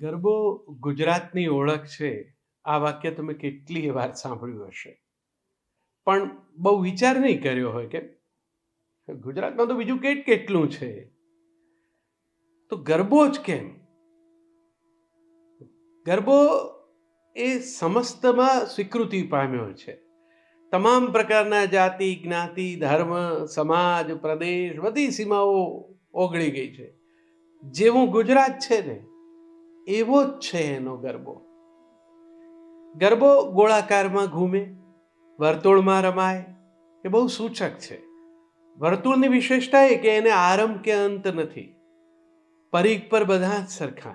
ગરબો ગુજરાતની ઓળખ છે. આ વાક્ય તમે કેટલી વાર સાંભળ્યું હશે. પણ બહુ વિચાર નહીં કર્યો હોય કે ગુજરાતમાં તો બીજું કેટ કેટલું છે? તો ગરબો જ કેમ? ગરબો એ સમસ્તમાં સ્વીકૃતિ પામ્યો છે. તમામ પ્રકારના જાતિ, જ્ઞાતિ, ધર્મ, સમાજ, પ્રદેશ બધી સીમાઓ ઓગળી ગઈ છે. જેવું ગુજરાત છે ને એવો જ છે એનો ગરબો. ગરબો ગોળાકારમાં ઘૂમે, વર્તુળમાં રમાય, એ બહુ સૂચક છે. વર્તુળની વિશેષતા એ કે એને આરંભ કે અંત નથી. પરીખ પર બધા જ સરખા.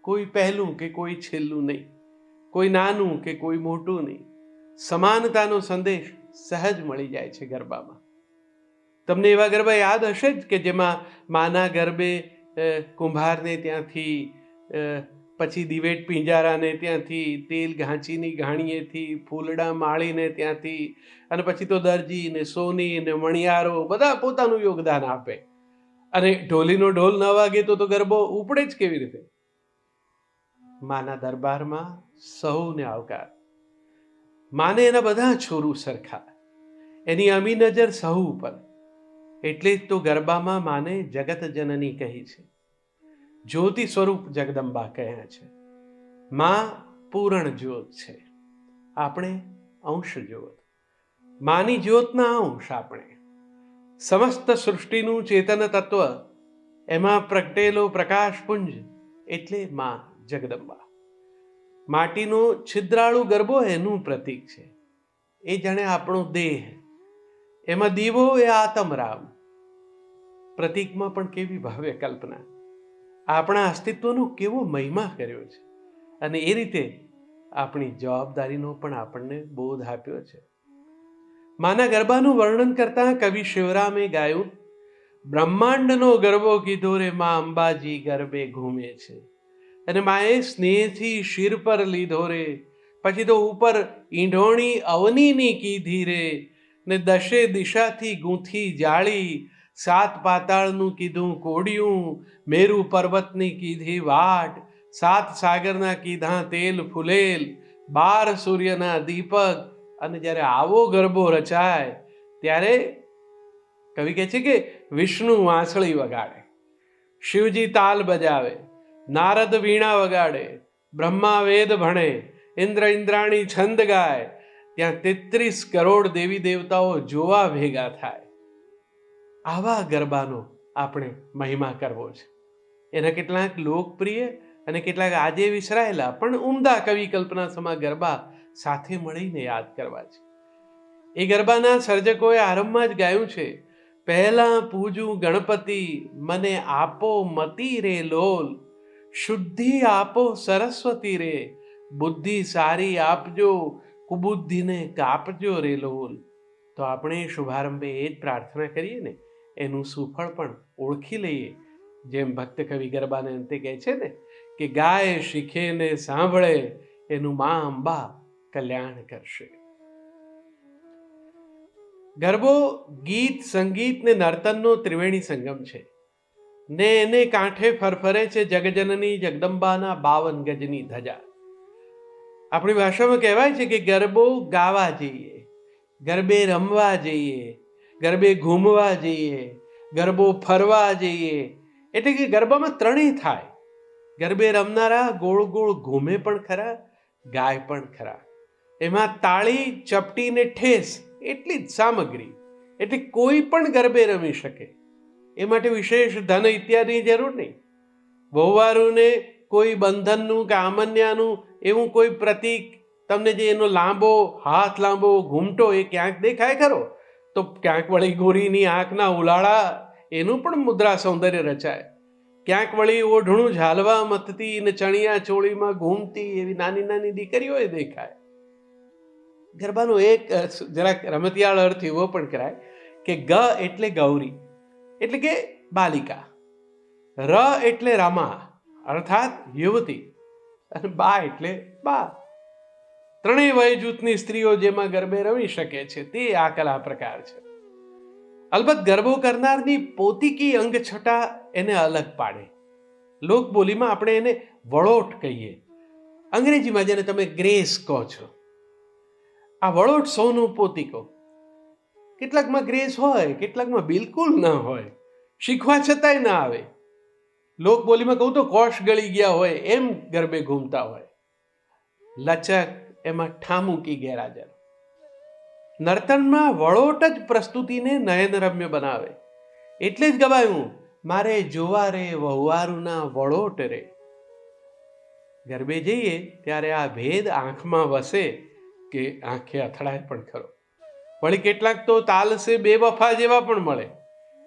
કોઈ પહેલું કે કોઈ છેલ્લું નહીં. કોઈ નાનું કે કોઈ મોટું નહીં. સમાનતાનો સંદેશ સહજ મળી જાય છે ગરબામાં. તમને એવા ગરબા યાદ હશે જ કે જેમાં માના ગરબે કુંભારને ત્યાંથી પછી દિવેટ પિંજારાને ત્યાંથી તેલ ઘાંચીની ઘાણીએથી, ફૂલડા માળીને ત્યાંથી, અને પછી તો દરજી ને સોની ને મણિયારો, બધા પોતાનું યોગદાન આપે. અને ઢોલીનો ઢોલ ન વાગે તો તો ગરબો ઉપડે જ કેવી રીતે? માના દરબારમાં સૌને આવકાર. માને એના બધા છોરું સરખા. એની અમી નજર સહુ ઉપર. એટલે જ તો ગરબામાં માને જગત જનની કહી છે. જ્યોતિ સ્વરૂપ જગદંબા કહ્યા છે, માં પૂરણ જ્યોત છે, આપણે અંશ જ્યોત. માની જ્યોતના અંશ આપણે. સમસ્ત સૃષ્ટિનું ચેતન તત્વ, એમાં પ્રગટેલો પ્રકાશપુંજ એટલે માં જગદંબા. માટીનો છિદ્રાળુ ગરબો એનું પ્રતીક છે. એ જાણે આપણો દેહ. એમાં દીવો એ આતમરામ પ્રતીકમાં પણ કેવી ભવ્ય કલ્પના. આપણા અસ્તિત્વનો કેવો મહિમા કર્યો છે? અને એ રીતે આપણી જવાબદારીનો પણ આપણને બોધ આપ્યો છે. માના ગરબાનું વર્ણન કરતા કવિ શિવરામે ગાયું, બ્રહ્માંડનો ગરબો કીધો રે માં અંબાજી ગરબે ઘૂમે છે. અને માએ સ્નેહથી શિર પર લીધો રે. પછી તો ઉપર ઈંઢોણી અવનીની કીધી રે. ને દશે દિશાથી ગૂંથી જાળી સાત પાતાળનું કીધું કોડિયું મેરુ પર્વતની કીધી વાટ સાત સાગરના કીધા તેલ ફૂલેલ બાર સૂર્યના દીપક અને જ્યારે આવો ગરબો રચાય, ત્યારે કવિ કહે છે કે વિષ્ણુ વાંસળી વગાડે, શિવજી તાલ બજાવે, નારદ વીણા વગાડે, બ્રહ્મા વેદ ભણે, ઇન્દ્ર ઇન્દ્રાણી છંદ ગાય, ત્યાં તેત્રીસ કરોડ દેવી દેવતાઓ જોવા ભેગા થાય. આવા ગરબાનો આપણે મહિમા કરવો છે. એના કેટલાક લોકપ્રિય અને કેટલાક આજે વિસરાયેલા પણ ઉમદા કવિ કલ્પના સમા ગરબા સાથે મળીને યાદ કરવા છે. એ ગરબાના સર્જકોએ આરંભમાં જ ગાયું છે, પહેલા પૂજું ગણપતિ, મને આપો મતી રે લોલ, શુદ્ધિ આપો સરસ્વતી રે, બુદ્ધિ સારી આપજો, કુબુદ્ધિને કાપજો રે લોલ. તો આપણે શુભારંભે એ જ પ્રાર્થના કરીએ ને એનું સુફળ પણ ઓળખી લઈએ. જેમ ભક્ત કવિ ગરબાને અંતે કહે છે ને કે, ગાય શીખે ને સાંભળે, એનું મા અંબા કલ્યાણ કરશે. ગરબો ગીત, સંગીત ને નર્તનનો ત્રિવેણી સંગમ છે. ને એને કાંઠે ફરફરે છે જગજનની જગદંબાના બાવન ગજની ધજા. આપણી ભાષામાં કહેવાય છે કે ગરબો ગાવા જઈએ, ગરબે રમવા જઈએ ગરબે ઘૂમવા જઈએ, ગરબો ફરવા જઈએ. એટલે કે ગરબામાં ત્રણેય થાય. ગરબે રમનારા ગોળ ગોળ ઘૂમે પણ ખરા, ગાય પણ ખરા. એમાં તાળી, ચપટી ને ઠેસ એટલી જ સામગ્રી. એટલે કોઈ પણ ગરબે રમી શકે. એ માટે વિશેષ ધન ઇત્યાદિની જરૂર નહીં. વહુવારુને કોઈ બંધનનું કે આમન્યાનું એવું કોઈ પ્રતીક, તમને જે એનો લાંબો, હાથ લાંબો, ઘૂમટો એ ક્યાંક દેખાય ખરો? તો ક્યાંક વળી ગોરીની આંખના ઉલાળા એનું પણ મુદ્રા સૌંદર્ય રચાય. ક્યાંક વળી ઓઢણું ઝાલવા મથતી ને ચણિયા ચોળીમાં ઘૂમતી એવી નાની નાની દીકરીઓ એ દેખાય. ગરબાનો એક જરાક રમતિયાળ અર્થ એવો પણ કરાય કે ગ એટલે ગૌરી, એટલે કે બાલિકા. ર એટલે રામા, અર્થાત યુવતી અને બા એટલે બા ત્રણેય વય જૂથની સ્ત્રીઓ જેમાં ગરબે રમી શકે છે, તે આ કલા પ્રકાર છે. અલબત્ત ગરબો કરનારની પોતીકી અંગ છટા એને અલગ પાડે. લોકબોલીમાં આપણે એને વળોટ કહીએ. અંગ્રેજીમાં જેને તમે ગ્રેસ કહો છો. આ વળોટ સોનું પોતીકો. કેટલાકમાં ગ્રેસ હોય, કેટલાકમાં બિલકુલ ન હોય. શીખવા છતાંય ના આવે. લોકબોલીમાં કહું તો કોષ ગળી ગયા હોય, એમ ગરબે ઘૂમતા હોય. લચક એમાં ઠામુકી ગેરહાજર. નર્તનમાં વળોટ જ પ્રસ્તુતિને નયનરમ્ય બનાવે. એટલે જ ગવાયું, મારે જોવા રે વહુવારુના વળોટ રે. ગરબે જઈએ ત્યારે આ ભેદ આંખમાં વસે કે આંખે અથડાય પણ ખરો. વળી કેટલાક તો તાલસે બે વફા જેવા પણ મળે.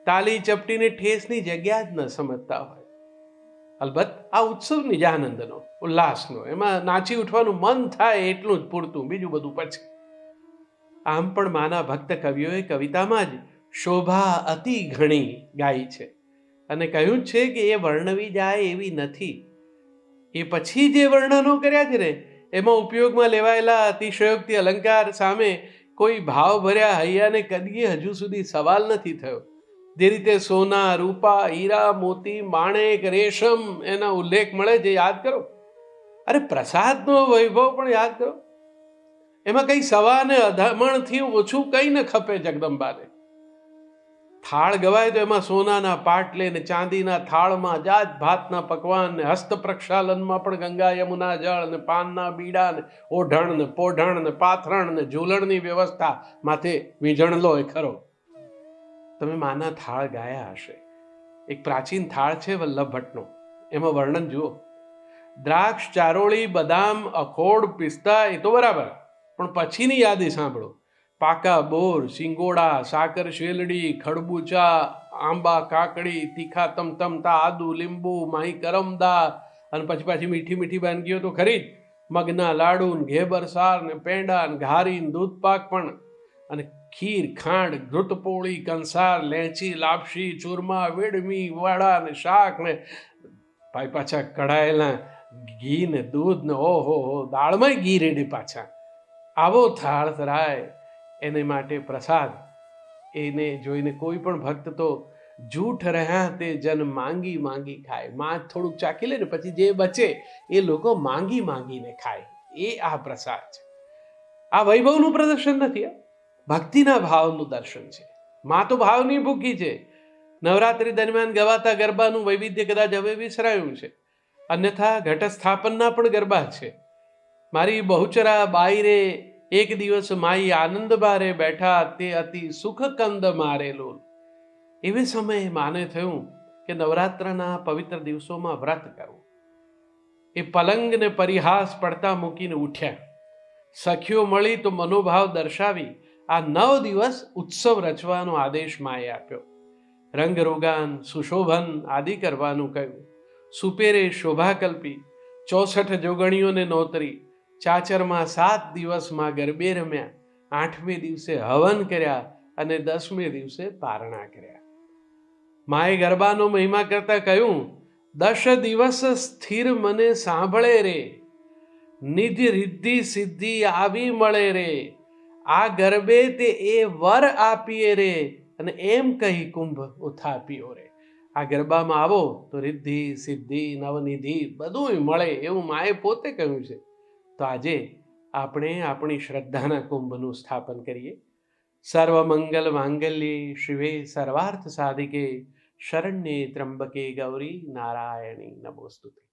તાલી ચપટીને ઠેસની જગ્યા જ ન સમજતા હોય. અલબત્ત આ ઉત્સવ નિજાનંદનો ઉલ્લાસનો, એમાં નાચી ઉઠવાનું મન થાય એટલું જ પૂરતું, બીજું બધું પછી. આમ પણ માના ભક્ત કવિઓએ કવિતામાં જ શોભા અતિ ઘણી ગાઈ છે અને કહ્યું છે કે એ વર્ણવી જાય એવી નથી. એ પછી જે વર્ણનો કર્યા છે ને, એમાં ઉપયોગમાં લેવાયેલા અતિશયોક્તિ અલંકાર સામે કોઈ ભાવ ભર્યા હૈયાને કદીએ હજુ સુધી સવાલ નથી થયો. જે રીતે સોના, રૂપા, હીરા, મોતી માણેક રેશમ એના ઉલ્લેખ મળે છે, યાદ કરો. અરે પ્રસાદનો વૈભવ પણ યાદ કરો. એમાં કઈ સવા ને અધામણથી ઓછું કઈ ન ખપે જગદંબાને. થાળ ગવાય તો એમાં સોનાના પાટલે ને ચાંદીના થાળમાં જાત ભાતના પકવાન ને હસ્ત પ્રક્ષાલનમાં પણ ગંગા, યમુના, જળ ને પાનના બીડા ને ઓઢણ ને પોઢણ ને પાથરણ ને ઝૂલણની વ્યવસ્થા માથે વીંઝણલો એ ખરો. તમે માના થાળ ગાયા હશે. એક પ્રાચીન થાળ છે વલ્લભ ભટ્ટનો. એમાં વર્ણન જુઓ. દ્રાક્ષ, ચારોળી, બદામ, અખોડ, પિસ્તા, એ તો બરાબર. પણ પછીની યાદી સાંભળો. પાકા બોર સિંગોડા સાકર શેલડી, ખડબૂચા, આંબા, કાકડી, તીખા તમતમતા આદુ લીંબુ, માહી કરમદા અને પછી પાછી મીઠી મીઠી વાનગીઓ તો ખરી જ. મગના લાડુ ને ઘેબર ને પેંડા ને ઘારી ને દૂધપાક પણ. અને ખીર, ખાંડ ઘૃતપોળી કંસાર, લેચી લાપસી ચૂરમા, વેડમી, વડા ને શાક ને ભાઈ પાછા કઢાયેલા ઘી ને દૂધ ને ઓહો હો, દાળમાંય ઘી રેડી પાછા. આવો થાળ ધરાય એને માટે પ્રસાદ. એને જોઈને કોઈ પણ ભક્ત તો જૂઠ રહ્યા તે જન માંગી માંગી ખાય. માં થોડુંક ચાખી લે ને પછી જે બચે એ લોકો માંગી માંગીને ખાય. એ આ પ્રસાદ છે. આ વૈભવનું પ્રદર્શન નથી ભક્તિના ભાવનું દર્શન છે. માં તો ભાવની ભૂખી છે. નવરાત્રી દરમિયાન ગવાતા ગરબાનું વૈવિધ્ય કદાચ હવે વિસરાયું છે. અન્યથા ઘટસ્થાપનના પણ ગરબા છે. મારી બહુચરા બાઈરે એક દિવસ માઈ આનંદ બારે બેઠા તે અતિ સુખ કંદ મારેલો એવે સમયે માને થયું કે નવરાત્રના પવિત્ર દિવસોમાં વ્રત કરવું એ પલંગને પરિહાસ પડતા મૂકીને ઉઠ્યા. સખીઓ મળી તો મનોભાવ દર્શાવી આ નવ દિવસ ઉત્સવ રચવાનો આદેશ માએ આપ્યો. રંગરોગાન, સુશોભન આદિ કરવાનું કહ્યું. સુપેરે શોભાકલ્પી, ચોસઠ જોગણીઓને નોતરી, ચાચરમાં સાત દિવસમાં ગરબે રમ્યા, આઠમે દિવસે હવન કર્યા અને દસમે દિવસે પારણા કર્યા. માએ ગરબાનો મહિમા કરતા કહ્યું, દશ દિવસ સ્થિર મને સાંભળે રે. નિધિ રિદ્ધિ સિદ્ધિ આવી મળે રે. આ ગરબે તે એ વર આપીએ રે અને એમ કહી કુંભ ઉથાપ્યો રે. આ ગરબામાં આવો તો રિદ્ધિ, સિદ્ધિ, નવનિધિ બધું મળે એવું માએ પોતે કહ્યું છે. તો આજે આપણે આપણી શ્રદ્ધાના કુંભનું સ્થાપન કરીએ. સર્વમંગલ માંગલ્યે શિવે સર્વાર્થ સાધિકે. શરણ્યે ત્રંબકે ગૌરી નારાયણી નમોસ્તુતે.